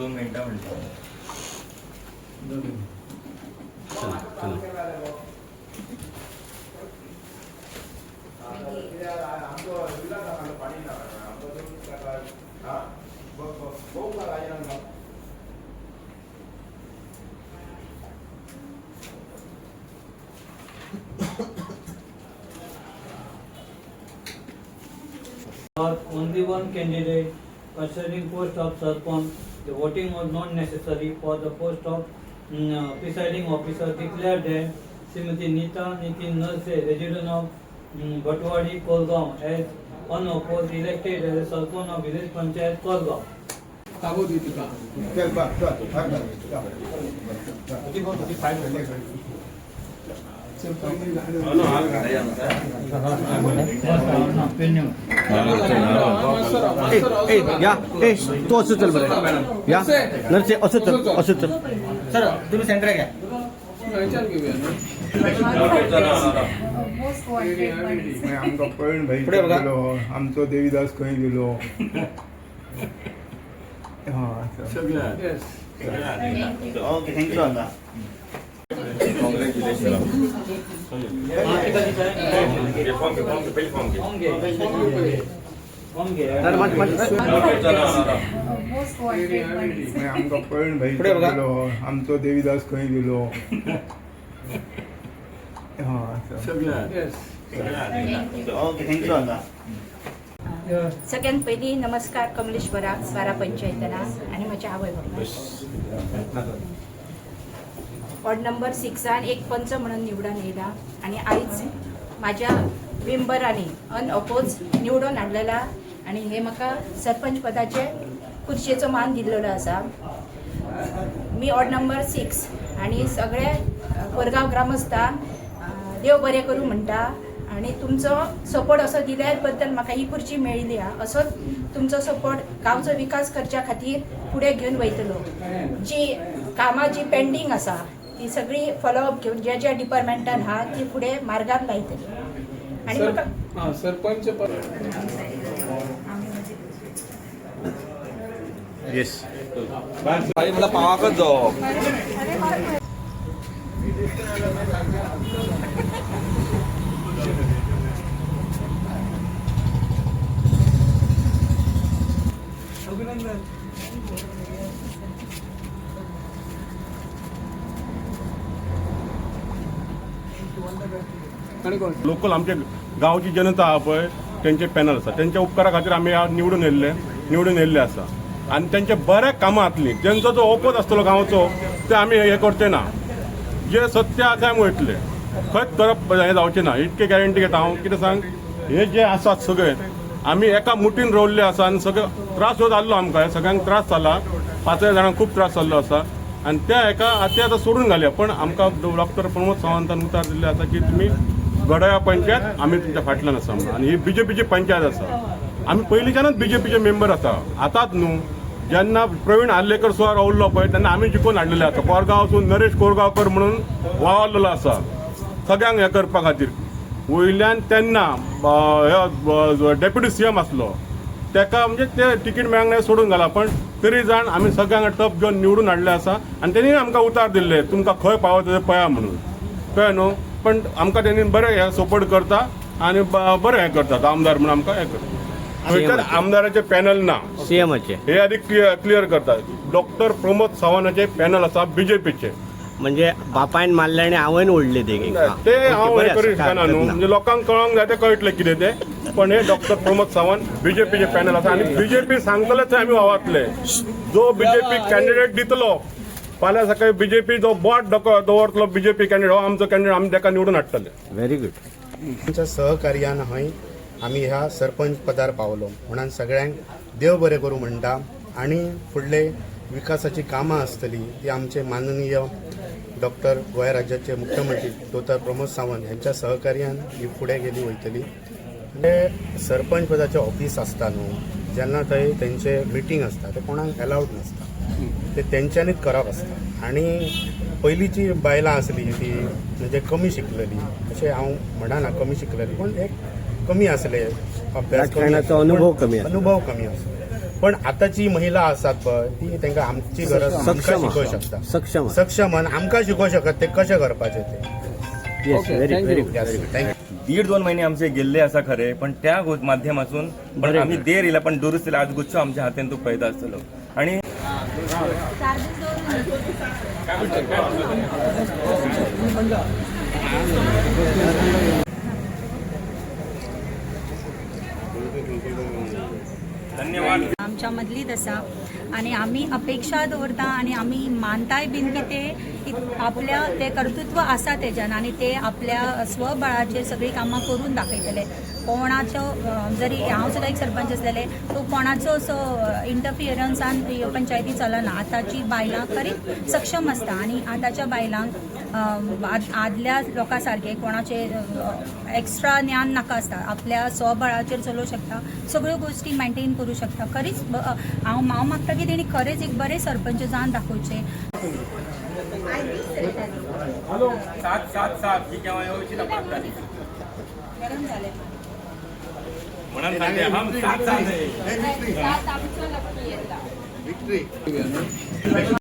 दोन मिनटं म्हणजे only one candidate asserting post of sarpanch the voting was not necessary for the post of mm, uh, presiding officer declared that Srimati Nita Nitin Nalse, resident of mm, Bhatwadi, Kolgaon, as unopposed elected as a Sarpanch of village panchayat Kolgaon. कागद या ए तू असं चल बरं या नरसे असं चल असं चल सर तुम्ही सेंटर घ्या आमकां भाई गेलो आमचो देवीदास खंय गेलो हा ओके थँक्यू आमकां पळण भाई गेलो आमचो देवीदास खंय गेलो सगळ्यात पहिली नमस्कार कमलेश बराक स्वारा पंचायतना आणि माझ्या आवय बापाय वॉर्ड नंबर सिक्सान एक पंच म्हणून निवडून येयला आणि आयज माझ्या मेंबरांनी अनअपोज निवडून हाडलेला आणि हे म्हाका सरपंच पदाचे खुर्चेचो मान दिल्लेलो आसा मी वॉर्ड नंबर सिक्स आणि सगळे कोरगाव कोरगांव देव बरें करूं म्हणटा आणि तुमचो सपोर्ट असो दिल्या बद्दल म्हाका ही खुर्ची मेळिल्ली हा असोच तुमचो सपोर्ट गांवचो विकास करच्या खातीर फुडें घेवन वयतलो जी कामां जी पेंडींग आसा ती सगळी फॉलोअप घेवन ज्या ज्या डिपार्टमेंटान हा ती फुडें मार्गार लायतली आणि सरपंच येस मला पावाकच जाऊ लोकल आमचे गांवची जनता आहा पळय तेंचे पॅनल आसा तेंच्या उपकारा खातीर आमी निवडून येयल्ले निवडून येयल्ले आसा आनी तेंचे बऱ्या कामां जातलीं तेंचो जो ओपोज आसतलो गांवचो ते आमी हे करचे ना. जे सत्य आसा आमी वयतले खंयच करप हें जावचें ना. इतके गॅरंटी घेता हांव. कितें सांग? हे जे आसात सगळे आमी एका मुठीन रोवल्ले आसा आनी सगळे त्रास जो जाल्लो आमकां. सगळ्यांक त्रास जाला पांचय जाणांक खूब त्रास जाल्लो आसा आनी त्या एका ते आतां सोडून घालया पण आमकां डॉक्टर प्रमोद सावंतान उतार दिल्ले आसा की तुमी गडया पंचायत आमी तुमच्या फाटल्यान आसा म्हणून आनी ही बीजेपीची पंचायत आसा आमी पयलींच्यानच बीजेपीचे मेंबर आसा आतांच न्हू जेन्ना प्रवीण आर्लेकर सुवार रावल्लो पळय तेन्ना आमी जिखून हाडलेले आसा कोरगांवसून नरेश कोरगांवकर म्हणून वावरलेलो आसा सगळ्यांक हें करपा खातीर. वयल्यान तेन्ना डेप्युटी सी एम आसलो तेका म्हणजे ते तिकीट मेळंक ना सोडून घाला पण तरी जाण आमी सगळ्यांक टप घेवन निवडून हाडले आसा आनी तेणी आमकां उतार दिल्ले तुमकां खंय पावता तें पळया म्हणून. कळ्ळें न्हू? पण आमकां तेणी बरें हें सपोर्ट करता आनी बरें हें करतात आमदार म्हणून आमकां हें करता. थंयसर आमदाराचे पॅनल ना. सीएमचे हे आधी क्लियर क्लियर करतात डॉक्टर प्रमोद सावंताचे पॅनल आसा बीजेपीचे म्हणजे बापायन मारले आणि हांवें ओडले ते ते हांव हे न्हू म्हणजे लोकांक कळोंक जाय ते कळटले कितें ते. पण हे डॉक्टर प्रमोद सावंत बीजेपीचे पॅनल आसा आनी बीजेपी सांगतलेच आमी वावरतले. जो बीजेपी कॅन्डिडेट दितलो फाल्यां सकाळी बीजेपी जो बोट दवरतलो बीजेपी कॅन्डिडेट हो आमचो कॅन्डिडेट आमी ताका निवडून हाडटले व्हेरी गुड आमच्या सहकार्यान हय आमी ह्या सरपंच पदार पावलो. म्हणून सगळ्यांक देव बरें करूं म्हणटा. आनी फुडले विकासाची कामां आसतली ती आमचे माननीय डॉक्टर गोंय राज्याचे मुख्यमंत्री दोतर प्रमोद सावंत यांच्या सहकार्यान ही फुडें गेली वयतली म्हणजे सरपंच पदाचें ऑफिस आसता न्हू जेन्ना थंय तेंचे मिटींग आसता ते कोणाक अलाउड नासता ते तेंच्यांनीच करप आसता आनी पयलींची बायलां आसली ती म्हणजे कमी शिकलेली अशें हांव म्हणना कमी शिकलेली पण एक कमी आसले अभ्यास अनुभव कमी आसलो. पण आतांची महिला आसात पळय ती तांकां आमची गरज आमकां आसा. शकता सक्षम आसा. सक्षम आनी आमकां शिकोवंक शकत ते कशें करपाचें ते. दीड दोन महिने आमचे गेल्ले असा खरे पण त्या माध्यमातून पण आम्ही. देर येयला पण दुरुस्त आज गुच्छ आमच्या हातान तो फायदा आसतलो आणि धन्यवाद. आमच्या मदलीत आसा आणि आम्ही अपेक्षा दवरता आणि आम्ही मानताय बीन की ते आपल्या ते कर्तृत्व आसा तेज्यान आणि ते आपल्या स्वबळाचेर सगळी कामां करून दाखयतले कोणाचो जरी हांव सुद्दां एक सरपंच आसलेले तो कोणाचो असो इंटरफियरन्सान पंचायती चलना आतांची बायलां खरीच सक्षम आसता आणि आतांच्या बायलांक आदल्या लोकां सारके कोणाचे एक्स्ट्रा ज्ञान नाका आसता आपल्या स्वबळाचेर चलोवंक शकता सगळ्यो गोश्टी मेंटेन करूं शकता खरीच हांव हांव मागता की तेणी खरेंच एक बरे सरपंच जावन दाखोवचे. सात सात सात ही केव्हा येवची तपासताली म्हणून सांगते हम सात सात आहे. आमचो